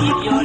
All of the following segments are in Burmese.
ကြီးပြော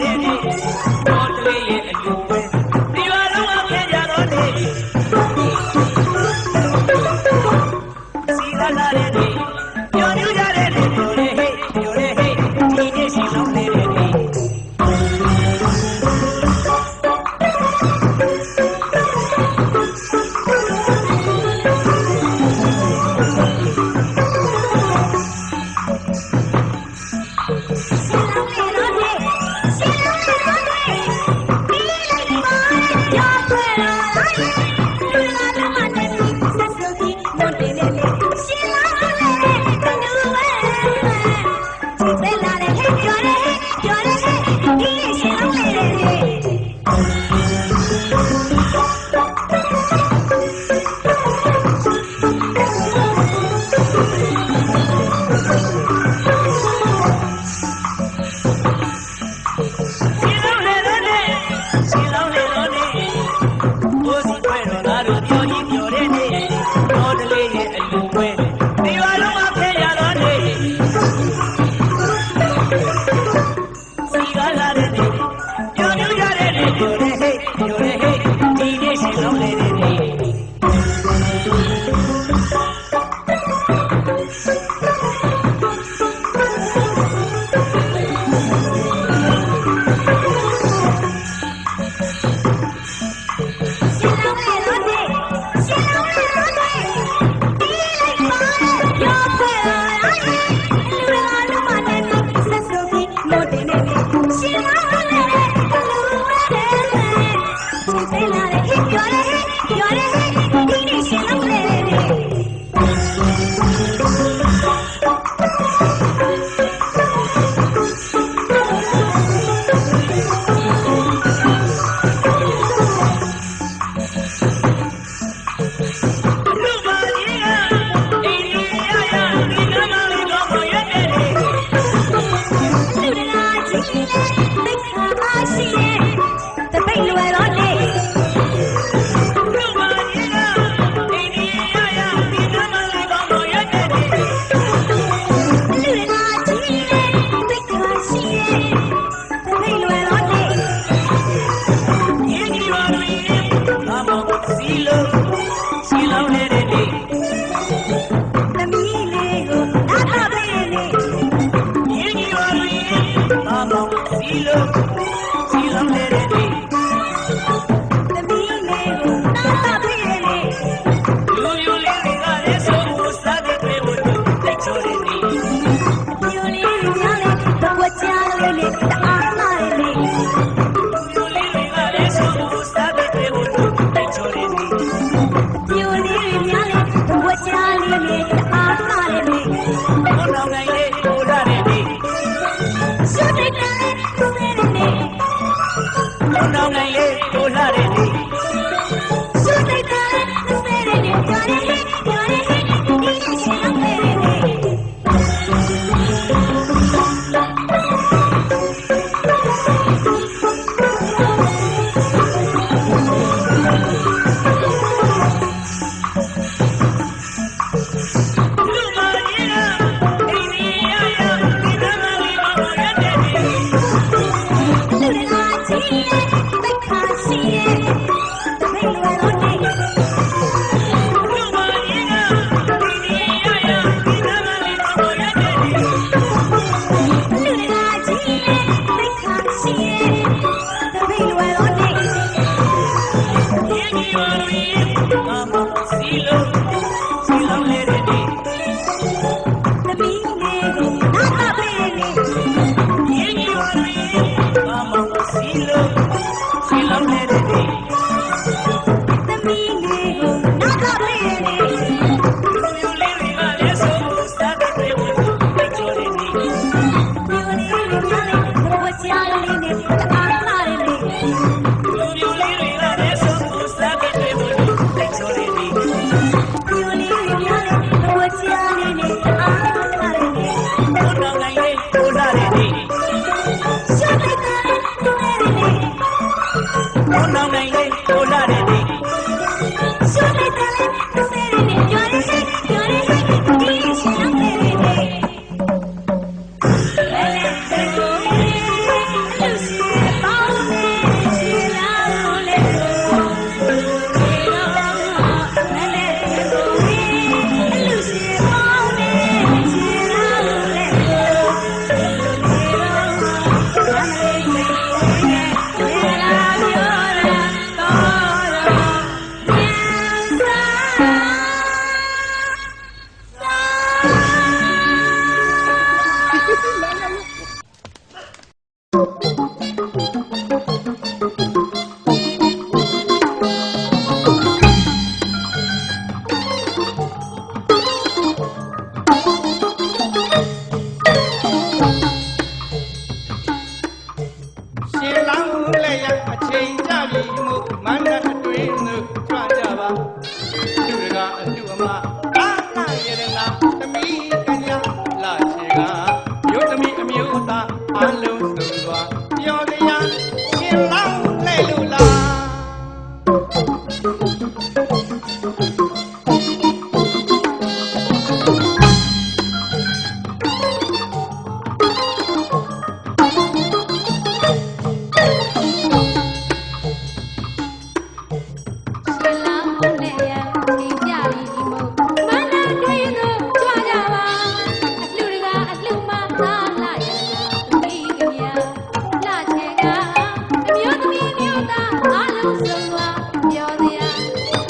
no, no.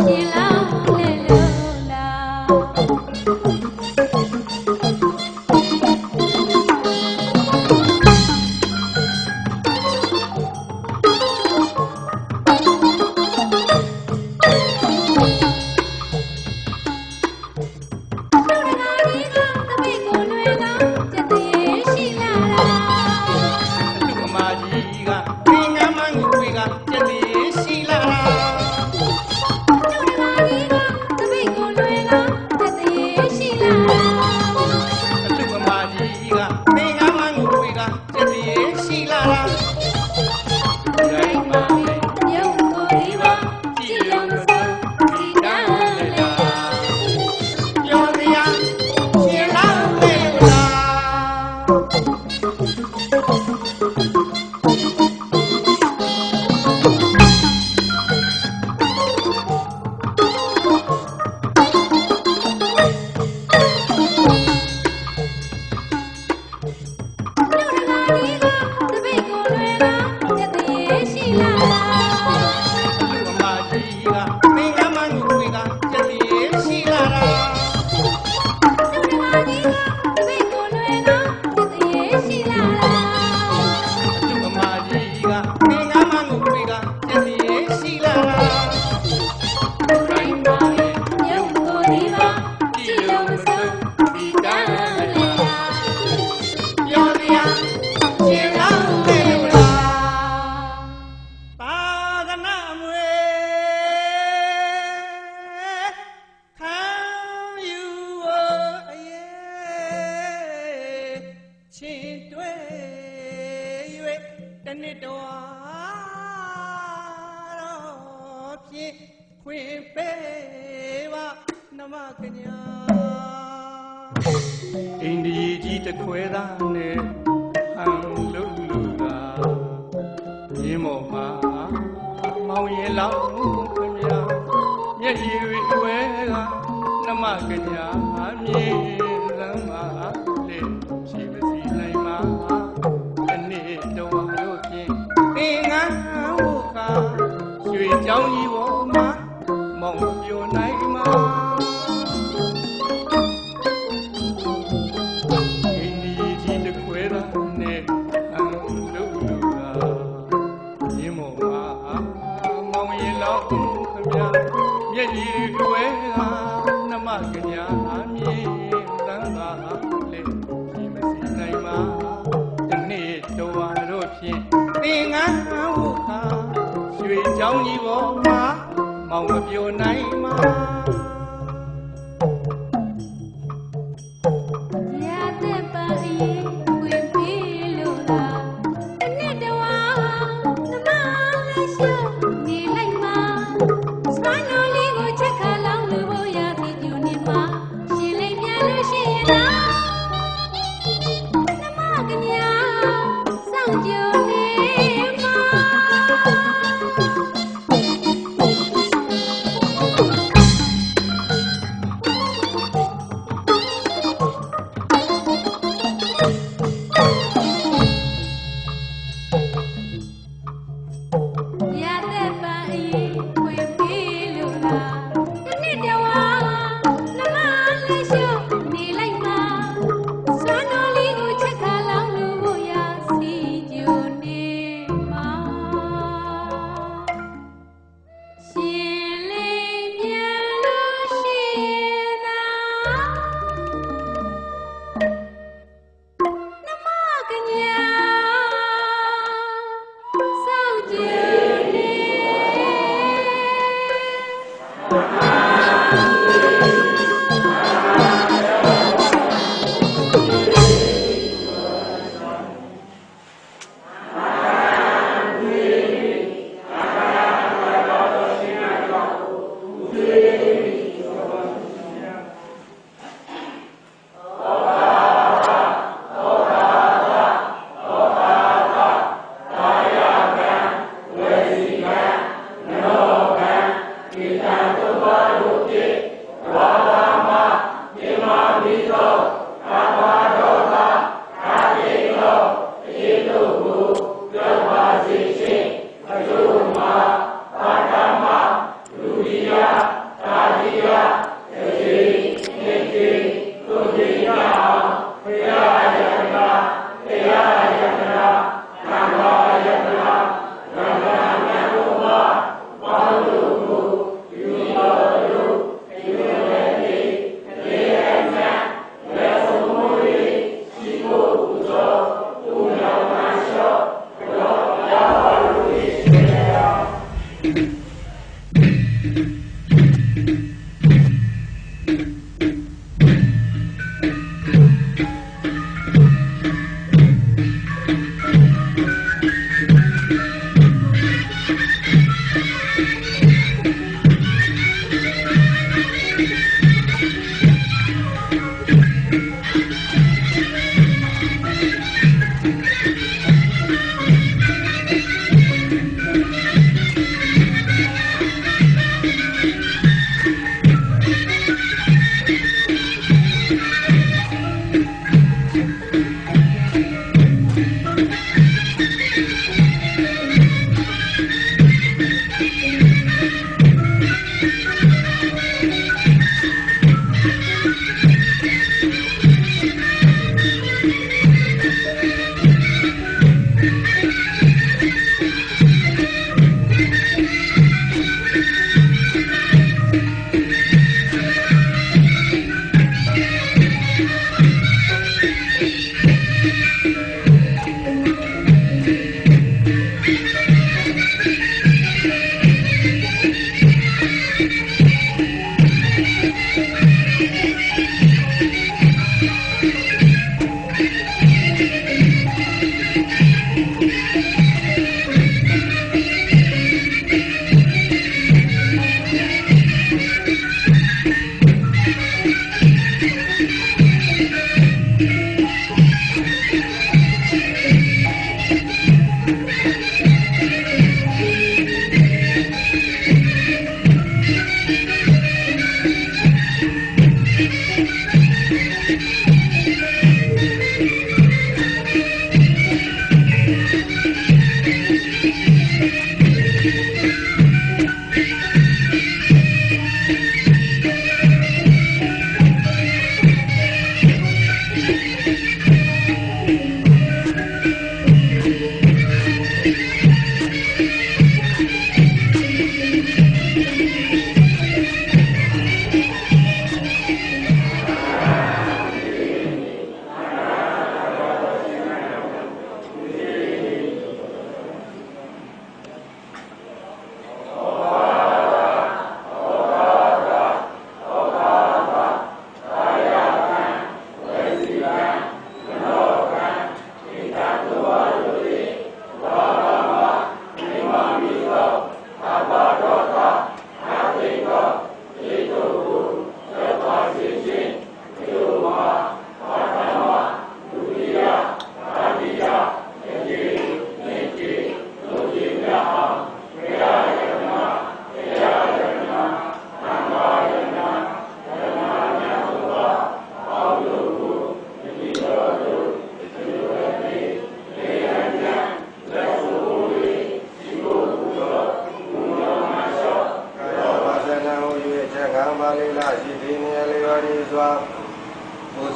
Yeah. ပေးပါနမကညာအိန္ဒိယကြီးတခွဲသားနဲ့ဟန်လုံးလူတာမြင်းမော်မှာမောင်ရင်လောင်းခမညာမျက်ရည်တွေအဝဲကနမကညာမြင်းလမ်းမှာ မျက်ရည်ဝဲကနမကညာမြေသံသာလေဒီမစီနိုင်မှာဒီနေ့တော်တို့ဖြင့်သင်္ကန်းဟုခါရွှေချောင်းကြီးပေါ်မှာမောင်မပြိုနိုင်မှာ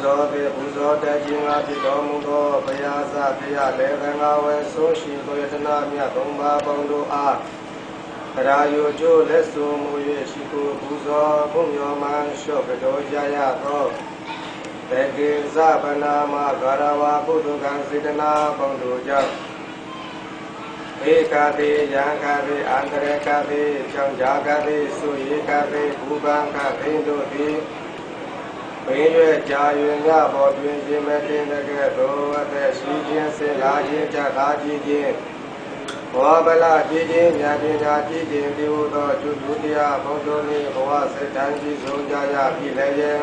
တော်တတ်ခြင်းငါဖြစ်တော်မူသောဘုရားသတရားလေသံဃာဝဲဆိုရှိသောယတနာမြတ်သုံးပါးပေါင်းတို့အားဗရာယိုကျိုးလက်ဆိုမူ၍ရှိကိုပူဇော်ဘုံရောမှန်လျှော့ကတော်ကြရသောတေကေဇဗနာမဂရဝပုဒ္ဒကံစေတနာပေါင်းတို့ကြောင့်ဧကတိယံကတိအန္တရကတိကြောင့်ဂျာကတိသုယေကတိဘူပံကတိတို့သည် ဘင်းရွယ်ကြာရွင်ညပေါ်တွင်ခြင်းမတင်တဲ့ကဲ့သို့အသက်ရှိခြင်းဆင်လာခြင်းကြသာကြည်ခြင်းဘောဗလာကြည်ခြင်းဉာဏ်ပညာကြည်ခြင်းဒီဟုသောကျွတ်တူတရားဘုံတော်နှင့်ဘဝစိတ်တိုင်းကြည်ဆုံးကြရပြီလည်းရဲ့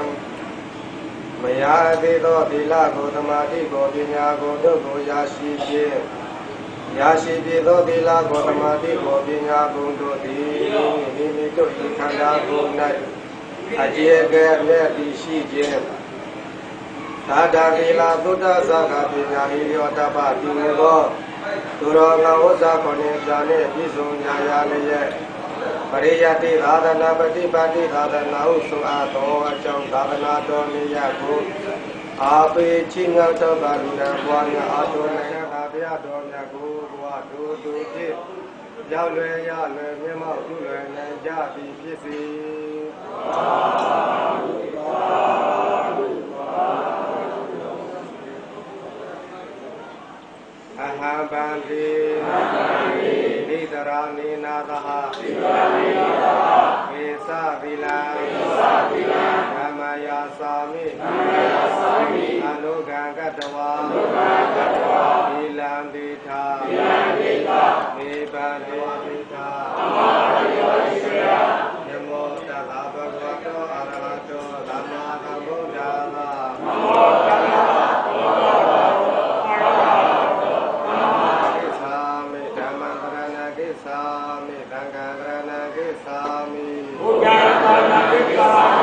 မယားသေးသောသီလကိုသမာဓိကိုပညာကိုတို့ကိုရရှိခြင်းရရှိပြီသောသီလကိုသမာဓိကိုပညာကိုတို့သည်မိမိတို့ဤခန္ဓာကိုယ်၌ အကျေကဲ့မဲ့ပြီးရှိခြင်းသာတာသီလသုဒ္ဓဇာကပညာဤရောတပ္ပပြုနေသောသူတော်ငါဥစ္စာကိုနေပြာနှင့်ပြည့်စုံကြရလျက်ပရိယတိသာသနာပฏิပါတိသာသနာဟုဆိုအပ်သောအကြောင်းသာသနာတော်မြတ်ကိုအာပေချင်းငါတော်ပါလူနာဘွားများအာတော်နိုင်ငံသာဘုရားတော်မြတ်ကိုဘဝတူတူဖြင့် ရောက်လွယ်ရလွယ်မြတ်မောက်ပြုလွယ်နိုင်ကြသည်ဖြစ်စေအဟံဗန္တိဣတရာနေနာသဟဣတရာနေနာသဟေသဗိလံေသဗိလံဓမ္မယာသာမိဓမ္မယာသာမိအနုကံကတဝါအနုကံကတဝါသီလံတိထာသီလံတိထာ မေပန္တိတိထာအမရယောရှိယနမောတသဗ္ဗဗဝတောအရဟတောသမ္မာသမ္ဗုဒ္ဓါမနမောတသဗ္ဗဗဝတောအရဟတောကိသာမိဓမ္မံကရဏကိသာမိသံဃံကရဏကိသာမိဘုရားကရဏကိသာမိ